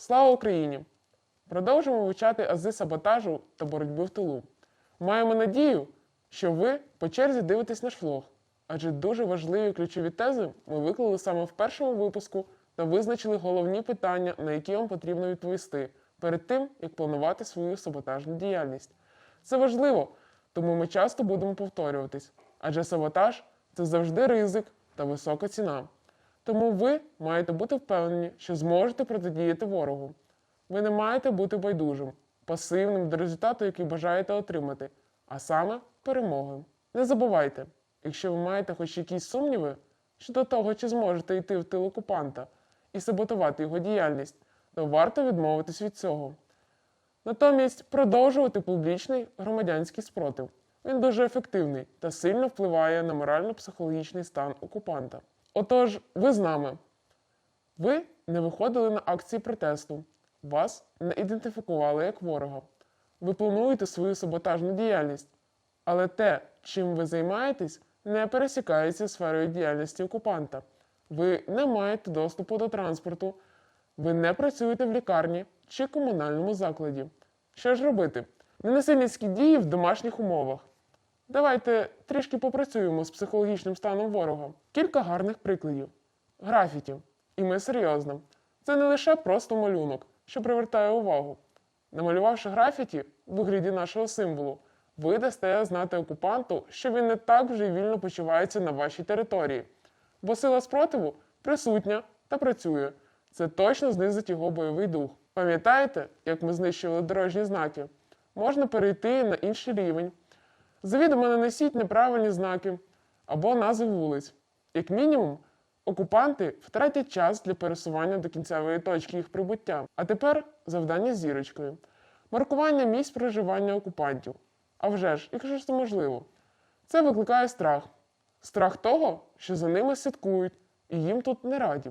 Слава Україні! Продовжуємо вивчати ази саботажу та боротьби в тилу. Маємо надію, що ви по черзі дивитесь наш влог, адже дуже важливі ключові тези ми виклали саме в першому випуску та визначили головні питання, на які вам потрібно відповісти перед тим, як планувати свою саботажну діяльність. Це важливо, тому ми часто будемо повторюватись, адже саботаж це завжди ризик та висока ціна. Тому ви маєте бути впевнені, що зможете протидіяти ворогу. Ви не маєте бути байдужим, пасивним до результату, який бажаєте отримати, а саме перемогою. Не забувайте, якщо ви маєте хоч якісь сумніви щодо того, чи зможете йти в тил окупанта і саботувати його діяльність, то варто відмовитись від цього. Натомість продовжувати публічний громадянський спротив. Він дуже ефективний та сильно впливає на морально-психологічний стан окупанта. Отож, ви з нами. Ви не виходили на акції протесту, вас не ідентифікували як ворога. Ви плануєте свою саботажну діяльність, але те, чим ви займаєтесь, не пересікається сферою діяльності окупанта. Ви не маєте доступу до транспорту, ви не працюєте в лікарні чи комунальному закладі. Що ж робити? Ненасильницькі дії в домашніх умовах. Давайте трішки попрацюємо з психологічним станом ворога. Кілька гарних прикладів. Графіті. І ми серйозно. Це не лише просто малюнок, що привертає увагу. Намалювавши графіті в вигляді нашого символу, ви дасте знати окупанту, що він не так вже вільно почувається на вашій території, бо сила спротиву присутня та працює. Це точно знизить його бойовий дух. Пам'ятаєте, як ми знищували дорожні знаки? Можна перейти на інший рівень. Завідомо нанесіть неправильні знаки або назви вулиць. Як мінімум, окупанти втратять час для пересування до кінцевої точки їх прибуття. А тепер завдання зірочкою. Маркування місць проживання окупантів. А вже ж, якщо ж це можливо, це викликає страх. Страх того, що за ними слідкують і їм тут не раді.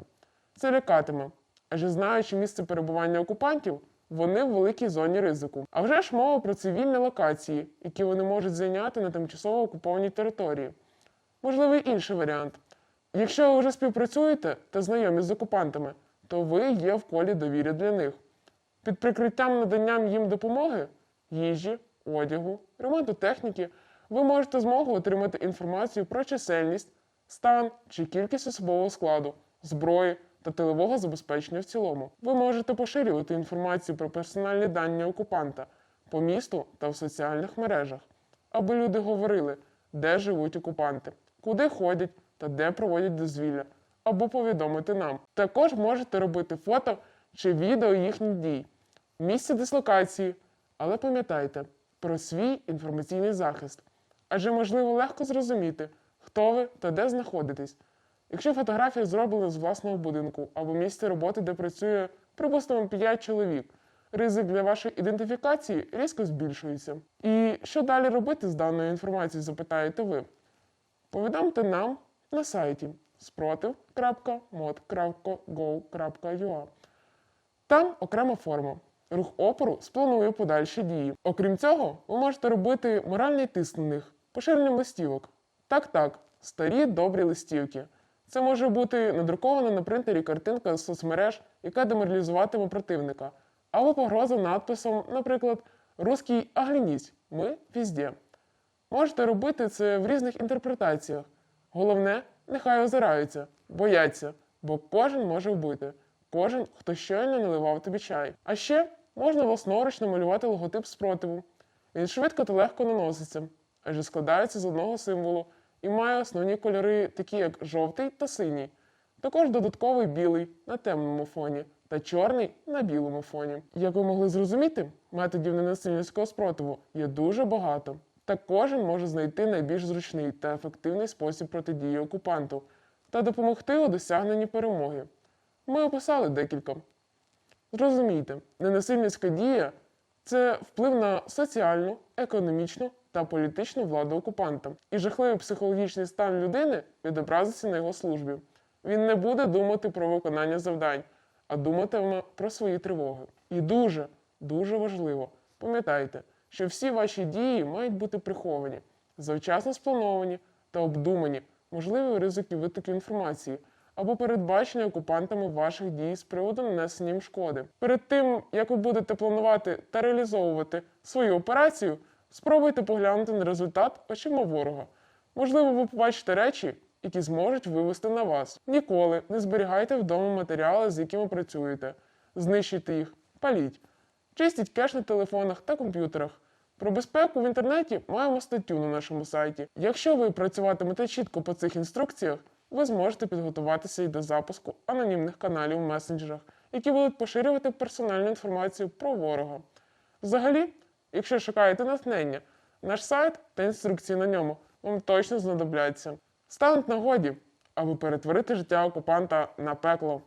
Це лякатиме, адже знаючи місце перебування окупантів, вони в великій зоні ризику. А вже ж мова про цивільні локації, які вони можуть зайняти на тимчасово окупованій території. Можливий інший варіант. Якщо ви вже співпрацюєте та знайомі з окупантами, то ви є в колі довіри для них. Під прикриттям наданням їм допомоги, їжі, одягу, ремонту техніки, ви можете змогу отримати інформацію про чисельність, стан чи кількість особового складу, зброї та тилового забезпечення в цілому. Ви можете поширювати інформацію про персональні дані окупанта по місту та в соціальних мережах, аби люди говорили, де живуть окупанти, куди ходять та де проводять дозвілля, або повідомити нам. Також можете робити фото чи відео їхніх дій, місце дислокації, але пам'ятайте про свій інформаційний захист, адже можливо легко зрозуміти, хто ви та де знаходитесь. Якщо фотографія зроблена з власного будинку або місця роботи, де працює, припустимо, 5 чоловік, ризик для вашої ідентифікації різко збільшується. І що далі робити з даною інформацією, запитаєте ви? Повідомте нам на сайті спротив.mod.go.ua. Там окрема форма. Рух опору спланує подальші дії. Окрім цього, ви можете робити моральний тиск на них поширенням листівок. Так, так, старі добрі листівки. Це може бути надрукована на принтері картинка з соцмереж, яка деморалізуватиме противника, або погроза надписом, наприклад, Руський огляніть, ми візде. Можете робити це в різних інтерпретаціях. Головне, нехай озираються, бояться, бо кожен може вбити, кожен, хто щойно наливав тобі чай. А ще можна власноруч намалювати логотип спротиву. Він швидко та легко наноситься, адже складається з одного символу і має основні кольори, такі як жовтий та синій. Також додатковий білий на темному фоні та чорний на білому фоні. Як ви могли зрозуміти, методів ненасильницького спротиву є дуже багато. Та кожен може знайти найбільш зручний та ефективний спосіб протидії окупанту та допомогти у досягненні перемоги. Ми описали декілька. Зрозумійте, ненасильницька дія це вплив на соціальну, економічну та політичну владу окупанта. І жахливий психологічний стан людини відобразиться на його службі. Він не буде думати про виконання завдань, а думатиме про свої тривоги. І дуже, дуже важливо, пам'ятайте, що всі ваші дії мають бути приховані, завчасно сплановані та обдумані, можливі ризики витоку інформації, або передбачення окупантами ваших дій з приводу нанесення їм шкоди. Перед тим, як ви будете планувати та реалізовувати свою операцію, спробуйте поглянути на результат очима ворога. Можливо, ви побачите речі, які зможуть вивести на вас. Ніколи не зберігайте вдома матеріали, з якими працюєте. Знищуйте їх, паліть. Чистіть кеш на телефонах та комп'ютерах. Про безпеку в інтернеті маємо статтю на нашому сайті. Якщо ви працюватимете чітко по цих інструкціях, ви зможете підготуватися і до запуску анонімних каналів в месенджерах, які будуть поширювати персональну інформацію про ворога. Взагалі, якщо шукаєте натхнення, наш сайт та інструкції на ньому вам точно знадобляться. Стануть нагоді, аби перетворити життя окупанта на пекло.